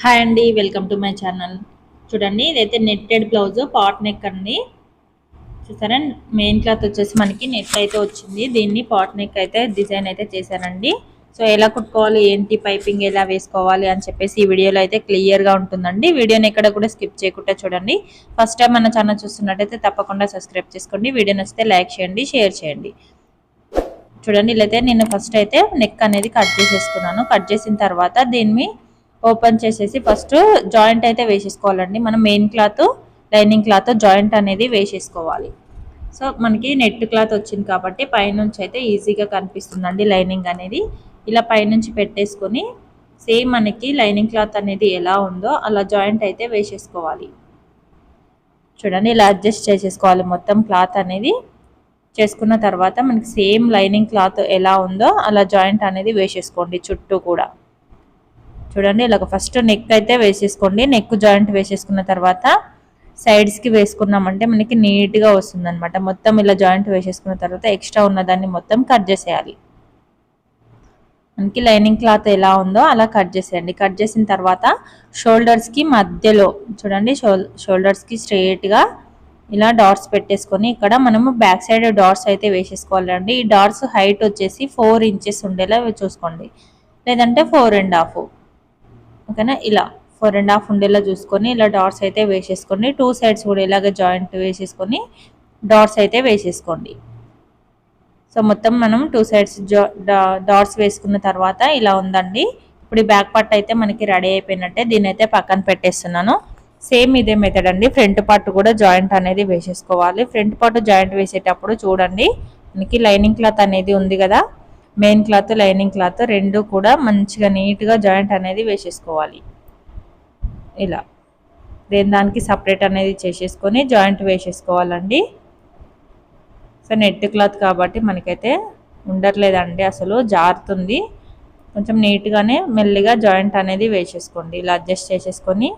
Hi అండి welcome to my channel. చూడండి ఇదైతే నెట్టెడ్ బ్లౌజ్ పాట్ నెక్ అండి. చూసారా మెయిన్ క్లాత్ వచ్చేసి మనకి నెట్ అయితే వచ్చింది. దీన్ని పాట్ నెక్ అయితే డిజైన్ అయితే చేశానండి. సో ఎలా కుట్టుకోవాలి ఏంటి పైపింగ్ ఎలా వేసుకోవాలి అని చెప్పేసి ఈ వీడియోలో అయితే క్లియర్గా ఉంటుందండి. వీడియోని ఎక్కడ కూడా స్కిప్ చేయకుండా చూడండి. ఫస్ట్ టైం మన ఛానల్ చూస్తున్నట్టయితే తప్పకుండా సబ్స్క్రైబ్ చేసుకోండి. వీడియో నచ్చితే లైక్ చేయండి షేర్ చేయండి. చూడండి ఇలా అయితే నేను ఫస్ట్ అయితే నెక్ అనేది కట్ చేసేసుకున్నాను. కట్ చేసిన తర్వాత దీన్ని ఓపెన్ చేసేసి ఫస్ట్ జాయింట్ అయితే వేసేసుకోవాలండి. మనం main cloth lining cloth joint అనేది వేసేసుకోవాలి. సో మనకి నెట్ క్లాత్ వచ్చింది కాబట్టి పైనుంచి అయితే ఈజీగా కనిపిస్తుందండి లైనింగ్ అనేది. ఇలా పైనుంచి పెట్టేసుకొని సేమ్ మనకి లైనింగ్ క్లాత్ అనేది ఎలా ఉందో అలా జాయింట్ అయితే వేసేసుకోవాలి. చూడండి ఇలా అడ్జస్ట్ చేసేసుకోవాలి మొత్తం క్లాత్ అనేది. చేసుకున్న తర్వాత మనకి సేమ్ లైనింగ్ క్లాత్ ఎలా ఉందో అలా జాయింట్ అనేది వేసేసుకోండి చుట్టూ కూడా. చూడండి ఇలాగ ఫస్ట్ నెక్ అయితే వేసేసుకోండి. నెక్ జాయింట్ వేసేసుకున్న తర్వాత సైడ్స్కి వేసుకున్నామంటే మనకి నీట్గా వస్తుంది అనమాట మొత్తం ఇలా జాయింట్ వేసేసుకున్న తర్వాత ఎక్స్ట్రా ఉన్న దాన్ని మొత్తం కట్ చేసేయాలి. మనకి లైనింగ్ క్లాత్ ఎలా ఉందో అలా కట్ చేసేయండి. కట్ చేసిన తర్వాత షోల్డర్స్కి మధ్యలో చూడండి షోల్ షోల్డర్స్కి స్ట్రెయిట్గా ఇలా డాట్స్ పెట్టేసుకొని ఇక్కడ మనము బ్యాక్ సైడ్ డాట్స్ అయితే వేసేసుకోవాలండి. ఈ డాట్స్ హైట్ వచ్చేసి ఫోర్ ఇంచెస్ ఉండేలా చూసుకోండి. లేదంటే ఫోర్ అండ్ హాఫ్ ఓకేనా? ఇలా ఫోర్ అండ్ హాఫ్ ఉండేలా చూసుకొని ఇలా డాట్స్ అయితే వేసేసుకోండి. టూ సైడ్స్ కూడా ఇలాగ జాయింట్ వేసేసుకొని డాట్స్ అయితే వేసేసుకోండి. సో మొత్తం మనం టూ సైడ్స్ డాట్స్ వేసుకున్న తర్వాత ఇలా ఉందండి. ఇప్పుడు ఈ బ్యాక్ పార్ట్ అయితే మనకి రెడీ అయిపోయినట్టే దీని అయితే పక్కన పెట్టేస్తున్నాను. సేమ్ ఇదే మెథడ్ అండి. ఫ్రంట్ పార్ట్ కూడా జాయింట్ అనేది వేసేసుకోవాలి. ఫ్రంట్ పార్ట్ జాయింట్ వేసేటప్పుడు చూడండి. మనకి లైనింగ్ క్లాత్ అనేది ఉంది కదా. మెయిన్ క్లాత్ లైనింగ్ క్లాత్ రెండు కూడా మంచిగా నీట్గా జాయింట్ అనేది వేసేసుకోవాలి. ఇలా. దేని దానికి సపరేట్ అనేది చేసేసుకొని జాయింట్ వేసేసుకోవాలండి. సో నెట్ క్లాత్ కాబట్టి మనకైతే ఉండట్లేదండి అసలు జారుతుంది. కొంచెం నీట్గానే మెల్లిగా జాయింట్ అనేది వేసేసుకోండి. ఇలా అడ్జస్ట్ చేసేసుకొని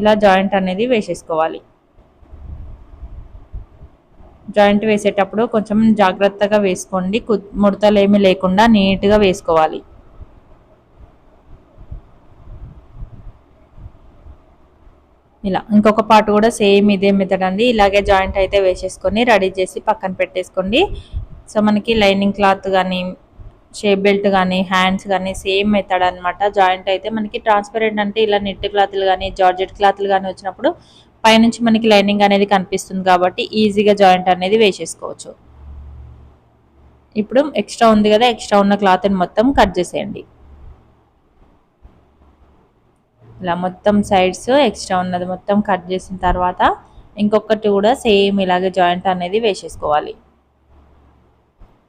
ఇలా జాయింట్ అనేది వేసేసుకోవాలి. జాయింట్ వేసేటప్పుడు కొంచెం జాగ్రత్తగా వేసుకోండి. ముడతలు ఏమి లేకుండా నీట్గా వేసుకోవాలి. ఇలా ఇంకొక పార్ట్ కూడా సేమ్ ఇదే మెథడ్ అండి. ఇలాగే జాయింట్ అయితే వేసేసుకొని రెడీ చేసి పక్కన పెట్టేసుకోండి. సో మనకి లైనింగ్ క్లాత్ కానీ షేప్ బెల్ట్ కానీ హ్యాండ్స్ కానీ సేమ్ మెథడ్ అనమాట జాయింట్ అయితే మనకి ట్రాన్స్పరెంట్ అంటే ఇలా నెట్ క్లాత్లు కానీ జార్జెట్ క్లాత్లు కానీ వచ్చినప్పుడు పైనుంచి మనకి లైనింగ్ అనేది కనిపిస్తుంది కాబట్టి ఈజీగా జాయింట్ అనేది వేసేసుకోవచ్చు. ఇప్పుడు ఎక్స్ట్రా ఉంది కదా ఎక్స్ట్రా ఉన్న క్లాత్ని మొత్తం కట్ చేసేయండి. ఇలా మొత్తం సైడ్స్ ఎక్స్ట్రా ఉన్నది మొత్తం కట్ చేసిన తర్వాత ఇంకొకటి కూడా సేమ్ ఇలాగే జాయింట్ అనేది వేసేసుకోవాలి.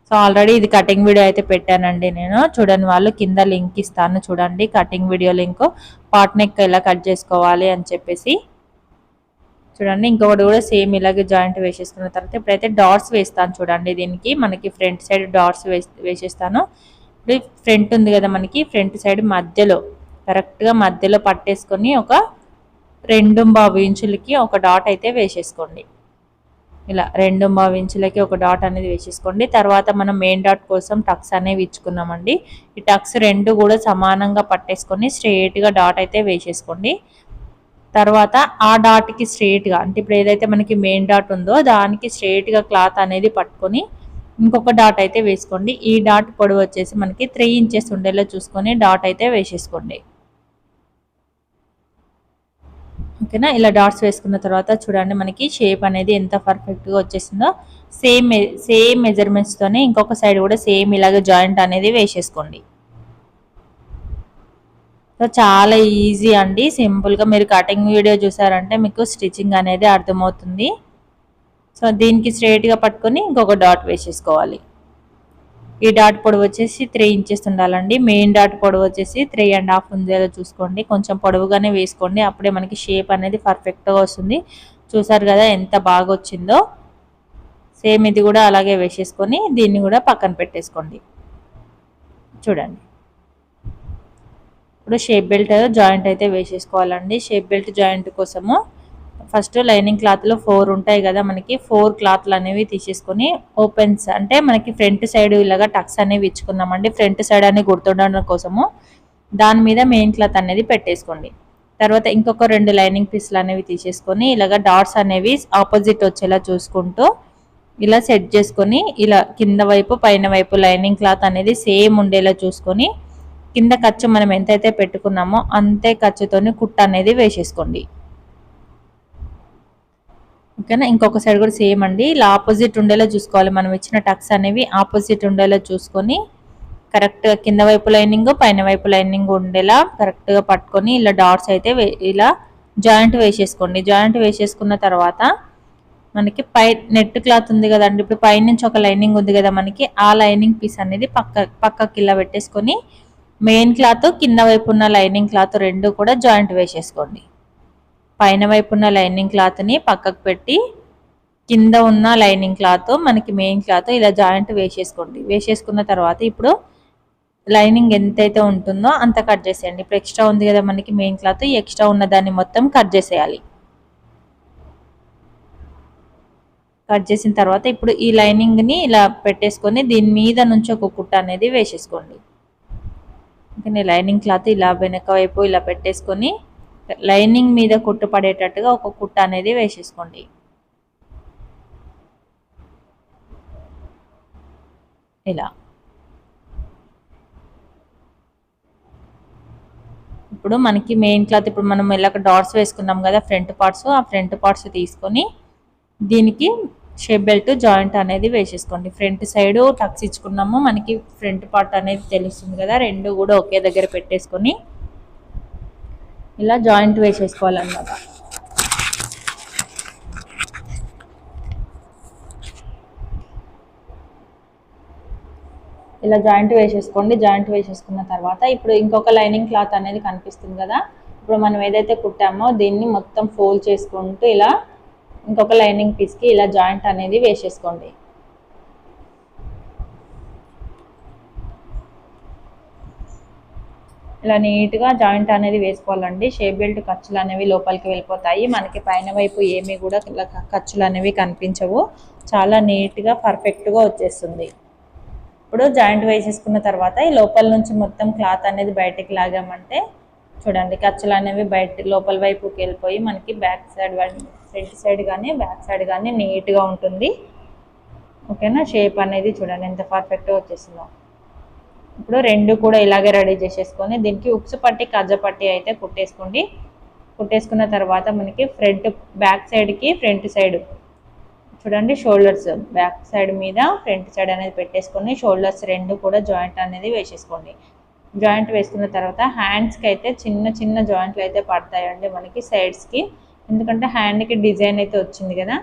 సో ఆల్రెడీ ఇది కటింగ్ వీడియో అయితే పెట్టానండి నేను. చూడని వాళ్ళు కింద లింక్ ఇస్తాను చూడండి cutting video link. Pot neck ఎలా కట్ చేసుకోవాలి అని చెప్పేసి చూడండి ఇంకొకటి కూడా సేమ్ ఇలాగే జాయింట్ వేసేసుకున్న తర్వాత ఇప్పుడైతే డాట్స్ వేస్తాను చూడండి దీనికి. మనకి ఫ్రంట్ సైడ్ డాట్స్ వేసేస్తాను. ఇప్పుడు ఫ్రంట్ ఉంది కదా మనకి ఫ్రంట్ సైడ్ మధ్యలో కరెక్ట్గా మధ్యలో పట్టేసుకొని ఒక రెండు బాబు ఇంచులకి ఒక డాట్ అయితే వేసేసుకోండి. ఇలా రెండు బాబు ఇంచులకి ఒక డాట్ అనేది వేసేసుకోండి. తర్వాత మనం మెయిన్ డాట్ కోసం టక్స్ అనేవి ఇచ్చుకున్నామండి. ఈ టక్స్ రెండు కూడా సమానంగా పట్టేసుకొని స్ట్రేట్గా డాట్ అయితే వేసేసుకోండి. తర్వాత ఆ డాట్కి స్ట్రేట్గా అంటే ఇప్పుడు ఏదైతే మనకి మెయిన్ డాట్ ఉందో దానికి స్ట్రేట్గా క్లాత్ అనేది పట్టుకొని ఇంకొక డాట్ అయితే వేసుకోండి. ఈ డాట్ పొడవు వచ్చేసి మనకి త్రీ ఇంచెస్ ఉండేలా చూసుకొని డాట్ అయితే వేసేసుకోండి. ఓకేనా? ఇలా డాట్స్ వేసుకున్న తర్వాత చూడండి మనకి షేప్ అనేది ఎంత పర్ఫెక్ట్గా వచ్చేసిందో. సేమ్ సేమ్ మెజర్మెంట్స్తోనే ఇంకొక సైడ్ కూడా సేమ్ ఇలాగ జాయింట్ అనేది వేసేసుకోండి. సో చాలా ఈజీ అండి. సింపుల్గా మీరు కటింగ్ వీడియో చూసారంటే మీకు స్టిచ్చింగ్ అనేది అర్థమవుతుంది. సో దీనికి స్ట్రైట్గా పట్టుకొని ఇంకొక డాట్ వేసేసుకోవాలి. ఈ డాట్ పొడవు వచ్చేసి త్రీ ఇంచెస్ ఉండాలండి. మెయిన్ డాట్ పొడవు వచ్చేసి త్రీ అండ్ హాఫ్ ఉందేదో చూసుకోండి. కొంచెం పొడవుగానే వేసుకోండి. అప్పుడే మనకి షేప్ అనేది పర్ఫెక్ట్గా వస్తుంది. చూసారు కదా ఎంత బాగా వచ్చిందో. సేమ్ ఇది కూడా అలాగే వేసేసుకొని దీన్ని కూడా పక్కన పెట్టేసుకోండి. చూడండి. ఇప్పుడు షేప్ బెల్ట్ జాయింట్ అయితే వేసేసుకోవాలండి. షేప్ బెల్ట్ జాయింట్ కోసము ఫస్ట్ లైనింగ్ క్లాత్లో ఫోర్ ఉంటాయి కదా మనకి. ఫోర్ క్లాత్లు అనేవి తీసేసుకొని ఓపెన్స్ అంటే మనకి ఫ్రంట్ సైడ్ ఇలాగా టక్స్ అనేవి ఇచ్చుకున్నామండి. ఫ్రంట్ సైడ్ అని గుర్తుండడం కోసము దాని మీద మెయిన్ క్లాత్ అనేది పెట్టేసుకోండి. తర్వాత ఇంకొక రెండు లైనింగ్ పీస్లు అనేవి తీసేసుకొని ఇలాగ డాట్స్ అనేవి ఆపోజిట్ వచ్చేలా చూసుకుంటూ ఇలా సెట్ చేసుకొని ఇలా కింద వైపు పైన వైపు లైనింగ్ క్లాత్ అనేది సేమ్ ఉండేలా చూసుకొని కింద ఖర్చు మనం ఎంతైతే పెట్టుకున్నామో అంతే ఖర్చుతోని కుట్ట అనేది వేసేసుకోండి. ఓకేనా? ఇంకొక సైడ్ కూడా సేమ్ అండి. ఇలా ఆపోజిట్ ఉండేలా చూసుకోవాలి. మనం ఇచ్చిన టక్స్ అనేవి ఆపోజిట్ ఉండేలా చూసుకొని కరెక్ట్గా కింద వైపు లైనింగ్ పైన వైపు లైనింగ్ ఉండేలా కరెక్ట్గా పట్టుకొని ఇలా డాట్స్ అయితే ఇలా జాయింట్ వేసేసుకోండి. జాయింట్ వేసేసుకున్న తర్వాత మనకి పై నెట్ క్లాత్ ఉంది కదండి. ఇప్పుడు పైనుంచి ఒక లైనింగ్ ఉంది కదా మనకి ఆ లైనింగ్ పీస్ అనేది పక్క పక్కకి ఇలా పెట్టేసుకొని మెయిన్ క్లాత్ కింద వైపు ఉన్న లైనింగ్ క్లాత్ రెండు కూడా జాయింట్ వేసేసుకోండి. పైన వైపు ఉన్న లైనింగ్ క్లాత్ని పక్కకు పెట్టి కింద ఉన్న లైనింగ్ క్లాత్ మనకి మెయిన్ క్లాత్ ఇలా జాయింట్ వేసేసుకోండి. వేసేసుకున్న తర్వాత ఇప్పుడు లైనింగ్ ఎంతైతే ఉంటుందో అంత కట్ చేసేయండి. ఇప్పుడు ఎక్స్ట్రా ఉంది కదా మనకి మెయిన్ క్లాత్ ఎక్స్ట్రా ఉన్న దాన్ని మొత్తం కట్ చేసేయాలి. కట్ చేసిన తర్వాత ఇప్పుడు ఈ లైనింగ్ని ఇలా పెట్టేసుకొని దీని మీద నుంచి ఒక కుట్ట అనేది వేసేసుకోండి. ఇంకా లైనింగ్ క్లాత్ ఇలా వెనక వైపు ఇలా పెట్టేసుకొని లైనింగ్ మీద కుట్టు పడేటట్టుగా ఒక కుట్ట అనేది వేసేసుకోండి. ఇలా. ఇప్పుడు మనకి మెయిన్ క్లాత్ ఇప్పుడు మనం ఇలా డాట్స్ వేసుకున్నాం కదా ఫ్రంట్ పార్ట్స్ ఆ ఫ్రంట్ పార్ట్స్ తీసుకొని దీనికి షేప్ బెల్ట్ జాయింట్ అనేది వేసేసుకోండి. ఫ్రంట్ సైడ్ టక్స్ ఇచ్చుకున్నాము. మనకి ఫ్రంట్ పార్ట్ అనేది తెలుస్తుంది కదా రెండు కూడా ఒకే దగ్గర పెట్టేసుకొని ఇలా జాయింట్ వేసేసుకోవాలన్నమాట. ఇలా జాయింట్ వేసేసుకోండి. జాయింట్ వేసేసుకున్న తర్వాత ఇప్పుడు ఇంకొక లైనింగ్ క్లాత్ అనేది కనిపిస్తుంది కదా. ఇప్పుడు మనం ఏదైతే కుట్టామో దీన్ని మొత్తం ఫోల్డ్ చేసుకుంటూ ఇలా ఇంకొక లైనింగ్ పీస్కి ఇలా జాయింట్ అనేది వేసేసుకోండి. ఇలా నీట్గా జాయింట్ అనేది వేసుకోవాలండి. షేప్ బెల్ట్ ఖర్చులు అనేవి లోపలికి వెళ్ళిపోతాయి. మనకి పైన వైపు ఏమీ కూడా ఖర్చులు అనేవి కనిపించవు. చాలా నీట్గా పర్ఫెక్ట్గా వచ్చేస్తుంది. ఇప్పుడు జాయింట్ వేసేసుకున్న తర్వాత ఈ లోపల నుంచి మొత్తం క్లాత్ అనేది బయటకు లాగామంటే చూడండి ఖర్చులు అనేవి బయట లోపల వైపుకి వెళ్ళిపోయి మనకి బ్యాక్ సైడ్ ఫ్రంట్ సైడ్ కానీ బ్యాక్ సైడ్ కానీ నీట్గా ఉంటుంది. ఓకేనా? షేప్ అనేది చూడండి ఎంత పర్ఫెక్ట్గా వచ్చేసిందో. ఇప్పుడు రెండు కూడా ఇలాగే రెడీ చేసేసుకొని దీనికి ఉక్సు పట్టి కజ్జ పట్టి అయితే కుట్టేసుకోండి. కుట్టేసుకున్న తర్వాత మనకి ఫ్రంట్ బ్యాక్ సైడ్కి ఫ్రంట్ సైడ్ చూడండి షోల్డర్స్. బ్యాక్ సైడ్ మీద ఫ్రంట్ సైడ్ అనేది పెట్టేసుకొని షోల్డర్స్ రెండు కూడా జాయింట్ అనేది వేసేసుకోండి. జాయింట్ వేసుకున్న తర్వాత హ్యాండ్స్కి అయితే చిన్న చిన్న జాయింట్లు అయితే పడతాయండి మనకి సైడ్స్కి. ఎందుకంటే హ్యాండ్కి డిజైన్ అయితే వచ్చింది కదా.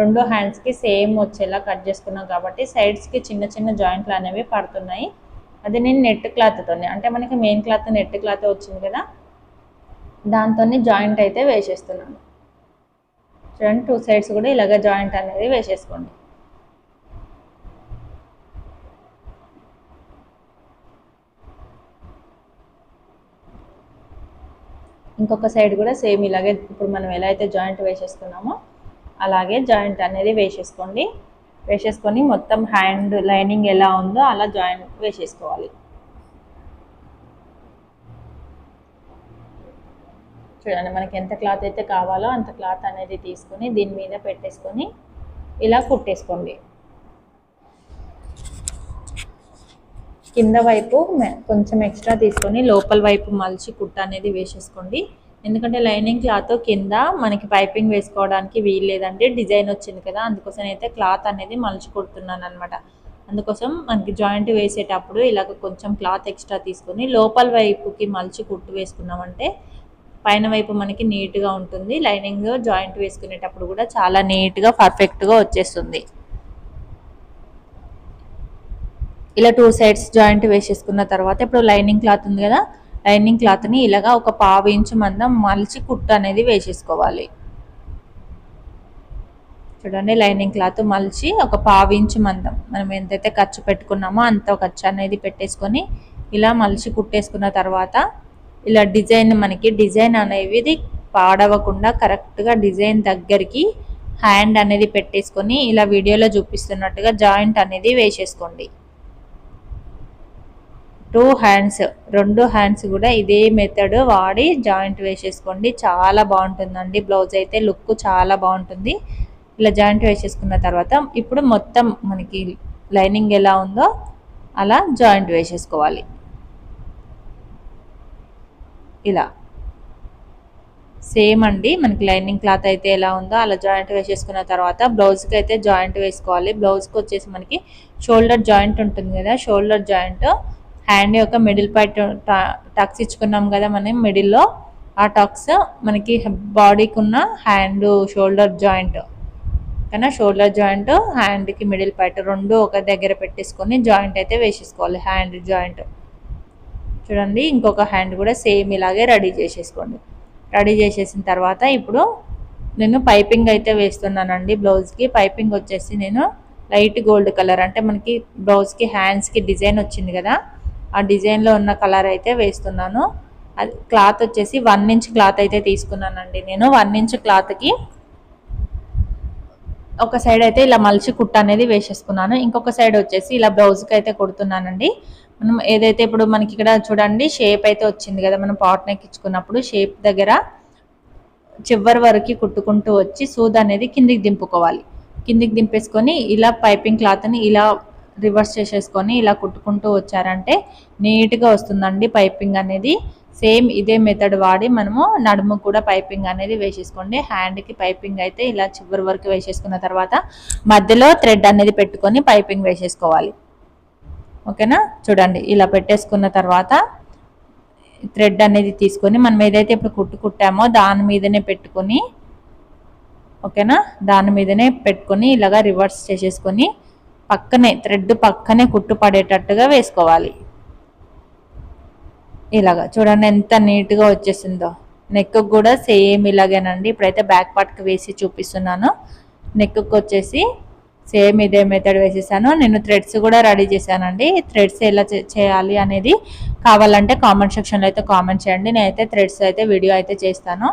రెండు హ్యాండ్స్కి సేమ్ వచ్చేలా కట్ చేసుకున్నాం కాబట్టి సైడ్స్కి చిన్న చిన్న జాయింట్లు అనేవి పడుతున్నాయి. అది నేను నెట్ క్లాత్తో అంటే మనకి మెయిన్ క్లాత్ నెట్ క్లాత్ వచ్చింది కదా. దాంతో జాయింట్ అయితే వేసేస్తున్నాను. చూడండి టూ సైడ్స్ కూడా ఇలాగ జాయింట్ అనేది వేసేసుకోండి. ఇంకొక సైడ్ కూడా సేమ్ ఇలాగే ఇప్పుడు మనం ఎలా అయితే జాయింట్ వేసేస్తున్నామో అలాగే జాయింట్ అనేది వేసేసుకోండి. వేసేసుకొని మొత్తం హ్యాండ్ లైనింగ్ ఎలా ఉందో అలా జాయింట్ వేసేసుకోవాలి. చూడండి మనకి ఎంత క్లాత్ అయితే కావాలో అంత క్లాత్ అనేది తీసుకొని దీని మీద పెట్టేసుకొని ఇలా కుట్టేసుకోండి. కింద వైపు కొంచెం ఎక్స్ట్రా తీసుకొని లోపల వైపు మలిచి కుట్ట అనేది వేసేసుకోండి. ఎందుకంటే లైనింగ్ క్లాత్ కింద మనకి పైపింగ్ వేసుకోవడానికి వీలు లేదంటే డిజైన్ వచ్చింది కదా అందుకోసం అయితే క్లాత్ అనేది మలిచి కుడుతున్నాను అనమాట అందుకోసం మనకి జాయింట్ వేసేటప్పుడు ఇలాగ కొంచెం క్లాత్ ఎక్స్ట్రా తీసుకొని లోపల వైపుకి మలిచి కుట్టు వేసుకున్నామంటే పైన వైపు మనకి నీట్గా ఉంటుంది. లైనింగ్ జాయింట్ వేసుకునేటప్పుడు కూడా చాలా నీట్గా పర్ఫెక్ట్గా వచ్చేస్తుంది. ఇలా టూ సైడ్స్ జాయింట్ వేసేసుకున్న తర్వాత ఇప్పుడు లైనింగ్ క్లాత్ ఉంది కదా లైనింగ్ క్లాత్ని ఇలాగా ఒక పావు ఇంచు మందం మలిచి కుట్టు అనేది వేసేసుకోవాలి. చూడండి లైనింగ్ క్లాత్ మలిచి ఒక పావు ఇంచు మందం మనం ఎంతైతే ఖర్చు పెట్టుకున్నామో అంత ఖర్చు అనేది పెట్టేసుకొని ఇలా మలిచి కుట్టేసుకున్న తర్వాత ఇలా డిజైన్ మనకి డిజైన్ అనేది పాడవకుండా కరెక్ట్గా డిజైన్ దగ్గరికి హ్యాండ్ అనేది పెట్టేసుకొని ఇలా వీడియోలో చూపిస్తున్నట్టుగా జాయింట్ అనేది వేసేసుకోండి. టూ హ్యాండ్స్ రెండు హ్యాండ్స్ కూడా ఇదే మెథడ్ వాడి జాయింట్ వేసేసుకోండి. చాలా బాగుంటుందండి. బ్లౌజ్ అయితే లుక్ చాలా బాగుంటుంది. ఇలా జాయింట్ వేసేసుకున్న తర్వాత ఇప్పుడు మొత్తం మనకి లైనింగ్ ఎలా ఉందో అలా జాయింట్ వేసేసుకోవాలి. ఇలా. సేమ్ అండి. మనకి లైనింగ్ క్లాత్ అయితే ఎలా ఉందో అలా జాయింట్ వేసేసుకున్న తర్వాత బ్లౌజ్కి అయితే జాయింట్ వేసుకోవాలి. బ్లౌజ్కి వచ్చేసి మనకి షోల్డర్ జాయింట్ ఉంటుంది కదా షోల్డర్ జాయింట్ హ్యాండ్ యొక్క మిడిల్ పార్ట్ టక్స్ ఇచ్చుకున్నాం కదా మనం మిడిల్లో ఆ టక్స్ మనకి బాడీకి ఉన్న హ్యాండ్ షోల్డర్ జాయింట్. కానీ షోల్డర్ జాయింట్ హ్యాండ్కి మిడిల్ పార్ట్ రెండు ఒక దగ్గర పెట్టేసుకొని జాయింట్ అయితే వేసేసుకోవాలి హ్యాండ్ జాయింట్. చూడండి ఇంకొక హ్యాండ్ కూడా సేమ్ ఇలాగే రెడీ చేసేసుకోండి. రెడీ చేసేసిన తర్వాత ఇప్పుడు నేను పైపింగ్ అయితే వేస్తున్నానండి బ్లౌజ్కి. పైపింగ్ వచ్చేసి నేను లైట్ గోల్డ్ కలర్ అంటే మనకి బ్లౌజ్కి హ్యాండ్స్కి డిజైన్ వచ్చింది కదా ఆ డిజైన్లో ఉన్న కలర్ అయితే వేస్తున్నాను. అది క్లాత్ వచ్చేసి వన్ ఇంచ్ క్లాత్ అయితే తీసుకున్నానండి నేను. వన్ ఇంచ్ క్లాత్కి ఒక సైడ్ అయితే ఇలా మలిచి కుట్ట అనేది వేసేసుకున్నాను. ఇంకొక సైడ్ వచ్చేసి ఇలా బ్లౌజ్కి అయితే కుడుతున్నానండి. మనం ఏదైతే ఇప్పుడు మనకి ఇక్కడ చూడండి షేప్ అయితే వచ్చింది కదా మనం పాట్ నెక్ ఇచ్చుకున్నప్పుడు షేప్ దగ్గర చివరి వరకు కుట్టుకుంటూ వచ్చి సూద్ అనేది కిందికి దింపుకోవాలి. కిందికి దింపేసుకొని ఇలా పైపింగ్ క్లాత్ని ఇలా రివర్స్ చేసేసుకొని ఇలా కుట్టుకుంటూ వచ్చారంటే నీట్గా వస్తుందండి పైపింగ్ అనేది. సేమ్ ఇదే మెథడ్ వాడి మనము నడుము కూడా పైపింగ్ అనేది వేసేసుకోండి. హ్యాండ్కి పైపింగ్ అయితే ఇలా చివరి వరకు వేసేసుకున్న తర్వాత మధ్యలో థ్రెడ్ అనేది పెట్టుకొని పైపింగ్ వేసేసుకోవాలి. ఓకేనా? చూడండి ఇలా పెట్టేసుకున్న తర్వాత థ్రెడ్ అనేది తీసుకొని మనం ఏదైతే ఇప్పుడు కుట్టు కుట్టామో దాని మీదనే పెట్టుకొని ఓకేనా? దాని మీదనే పెట్టుకొని ఇలాగా రివర్స్ చేసేసుకొని పక్కనే థ్రెడ్ పక్కనే కుట్టు పడేటట్టుగా వేసుకోవాలి. ఇలాగా చూడండి ఎంత నీట్గా వచ్చేసిందో. నెక్ కూడా సేమ్ ఇలాగేనండి. ఇప్పుడైతే బ్యాక్ పార్ట్కి వేసి చూపిస్తున్నాను. నెక్కి వచ్చేసి సేమ్ ఇదే మెథడ్ వేసేసాను. నేను థ్రెడ్స్ కూడా రెడీ చేశానండి. థ్రెడ్స్ ఎలా చేయాలి అనేది కావాలంటే కామెంట్ సెక్షన్లో అయితే కామెంట్ చేయండి. నేనైతే థ్రెడ్స్ అయితే వీడియో అయితే చేస్తాను.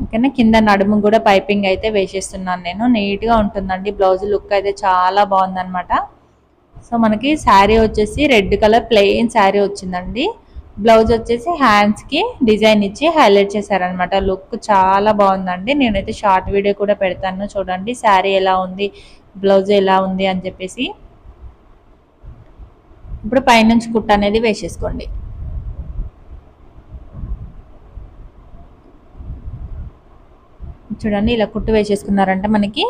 ఓకేనా? కింద నడుము కూడా పైపింగ్ అయితే వేసేస్తున్నాను నేను. నీట్గా ఉంటుందండి. బ్లౌజ్ లుక్ అయితే చాలా బాగుందనమాట సో మనకి శారీ వచ్చేసి రెడ్ కలర్ ప్లెయిన్ శారీ వచ్చిందండి. బ్లౌజ్ వచ్చేసి హ్యాండ్స్కి డిజైన్ ఇచ్చి హైలైట్ చేశారనమాట లుక్ చాలా బాగుందండి. నేనైతే షార్ట్ వీడియో కూడా పెడతాను. చూడండి శారీ ఎలా ఉంది బ్లౌజ్ ఎలా ఉంది అని చెప్పేసి. ఇప్పుడు పైనుంచి కుట్ట అనేది వేసేసుకోండి. చూడండి ఇలా కుట్టు వేసేసుకున్నారంటే మనకి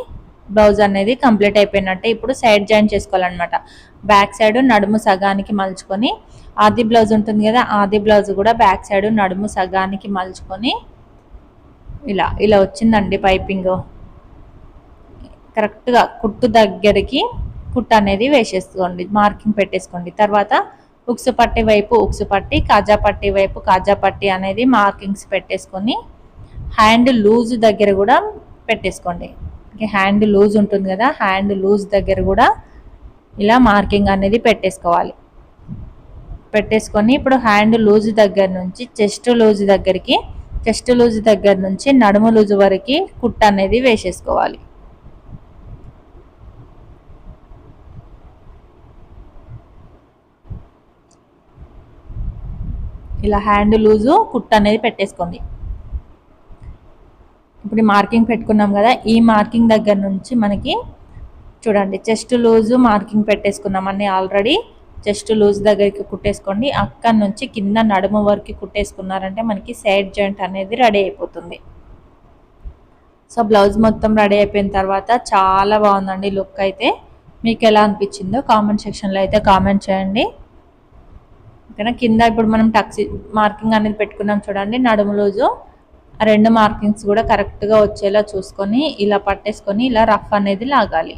బ్లౌజ్ అనేది కంప్లీట్ అయిపోయినట్టే. ఇప్పుడు సైడ్ జాయిన్ చేసుకోవాలన్నమాట. బ్యాక్ సైడ్ నడుము సగానికి మలుచుకొని ఆది బ్లౌజ్ ఉంటుంది కదా ఆది బ్లౌజ్ కూడా బ్యాక్ సైడ్ నడుము సగానికి మలుచుకొని ఇలా ఇలా వచ్చిందండి పైపింగ్ కరెక్ట్గా కుట్టు దగ్గరికి కుట్టు అనేది వేసేసుకోండి మార్కింగ్ పెట్టేసుకోండి. తర్వాత ఉక్సు పట్టి వైపు ఉక్సు పట్టి కాజా పట్టి వైపు కాజా పట్టి అనేది మార్కింగ్స్ పెట్టేసుకొని హ్యాండ్ లూజ్ దగ్గర కూడా పెట్టేసుకోండి. హ్యాండ్ లూజ్ ఉంటుంది కదా హ్యాండ్ లూజ్ దగ్గర కూడా ఇలా మార్కింగ్ అనేది పెట్టేసుకోవాలి. పెట్టేసుకొని ఇప్పుడు హ్యాండ్ లూజ్ దగ్గర నుంచి చెస్ట్ లూజ్ దగ్గరికి చెస్ట్ లూజ్ దగ్గర నుంచి నడుము లూజ్ వరకు కుట్ట అనేది వేసేసుకోవాలి. ఇలా హ్యాండ్ లూజు కుట్ట అనేది పెట్టేసుకోండి. ఇప్పుడు మార్కింగ్ పెట్టుకున్నాం కదా ఈ మార్కింగ్ దగ్గర నుంచి మనకి చూడండి చెస్ట్ లూజు మార్కింగ్ పెట్టేసుకున్నామని ఆల్రెడీ. చెస్ట్ లూజ్ దగ్గరికి కుట్టేసుకోండి. అక్కడ నుంచి కింద నడుము వరకు కుట్టేసుకున్నారంటే మనకి సైడ్ జాయింట్ అనేది రెడీ అయిపోతుంది. సో బ్లౌజ్ మొత్తం రెడీ అయిపోయిన తర్వాత చాలా బాగుందండి లుక్ అయితే. మీకు ఎలా అనిపించిందో కామెంట్ సెక్షన్లో అయితే కామెంట్ చేయండి. ఇక్కడ కింద ఇప్పుడు మనం టక్సీ మార్కింగ్ అనేది పెట్టుకున్నాం చూడండి నడుము లూజు. రెండు మార్కింగ్స్ కూడా కరెక్ట్గా వచ్చేలా చూసుకొని ఇలా పట్టేసుకొని ఇలా రఫ్ అనేది లాగాలి.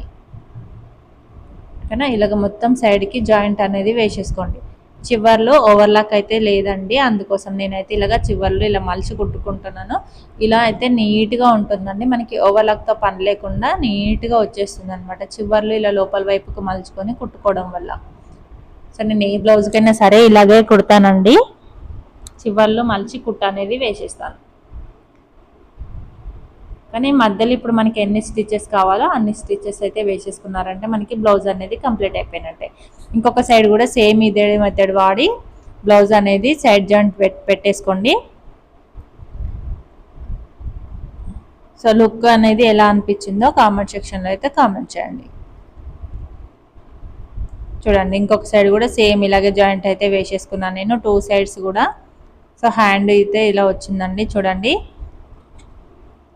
ఓకేనా? ఇలాగ మొత్తం సైడ్కి జాయింట్ అనేది వేసేసుకోండి. చివర్లో ఓవర్లాక్ అయితే లేదండి. అందుకోసం నేనైతే ఇలాగ చివర్లో ఇలా మలిచి కుట్టుకుంటున్నాను. ఇలా అయితే నీట్గా ఉంటుందండి. మనకి ఓవర్లాక్తో పని లేకుండా నీట్గా వచ్చేస్తుంది అనమాట చివర్లో ఇలా లోపల వైపుకు మలుచుకొని కుట్టుకోవడం వల్ల. సో నేను ఏ బ్లౌజ్కైనా సరే ఇలాగే కుడతానండి. చివర్లో మలిచి కుట్ట అనేది వేసేస్తాను. కానీ మధ్యలో ఇప్పుడు మనకి ఎన్ని స్టిచెస్ కావాలో అన్ని స్టిచెస్ అయితే వేసేసుకున్నారంటే మనకి బ్లౌజ్ అనేది కంప్లీట్ అయిపోయినట్టే. ఇంకొక సైడ్ కూడా సేమ్ ఇదే మెథడ్ వాడి బ్లౌజ్ అనేది సైడ్ జాయింట్ పెట్టేసుకోండి. సో లుక్ అనేది ఎలా అనిపించిందో కామెంట్ సెక్షన్లో అయితే కామెంట్ చేయండి. చూడండి ఇంకొక సైడ్ కూడా సేమ్ ఇలాగే జాయింట్ అయితే వేసేసుకున్నాను నేను. టూ సైడ్స్ కూడా. సో హ్యాండ్ అయితే ఇలా వచ్చిందండి చూడండి.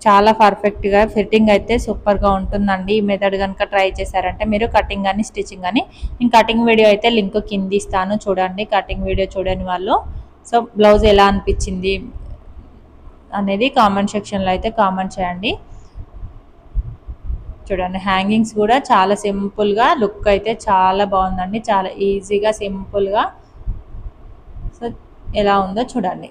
చాలా పర్ఫెక్ట్గా ఫిట్టింగ్ అయితే సూపర్గా ఉంటుందండి. ఈ మెథడ్ కనుక ట్రై చేశారంటే మీరు కటింగ్ కానీ స్టిచ్చింగ్ కానీ నేను కటింగ్ వీడియో అయితే లింక్ కింద ఇస్తాను చూడండి. కటింగ్ వీడియో చూడని వాళ్ళు. సో బ్లౌజ్ ఎలా అనిపించింది అనేది కామెంట్ సెక్షన్లో అయితే కామెంట్ చేయండి. చూడండి హ్యాంగింగ్స్ కూడా చాలా సింపుల్గా లుక్ అయితే చాలా బాగుందండి. చాలా ఈజీగా సింపుల్గా సో ఎలా ఉందో చూడండి.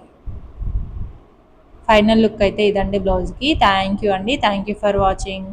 ఫైనల్ లుక్ అయితే ఇదండి బ్లౌజ్కి. థ్యాంక్ యూ అండి. Thank you for watching.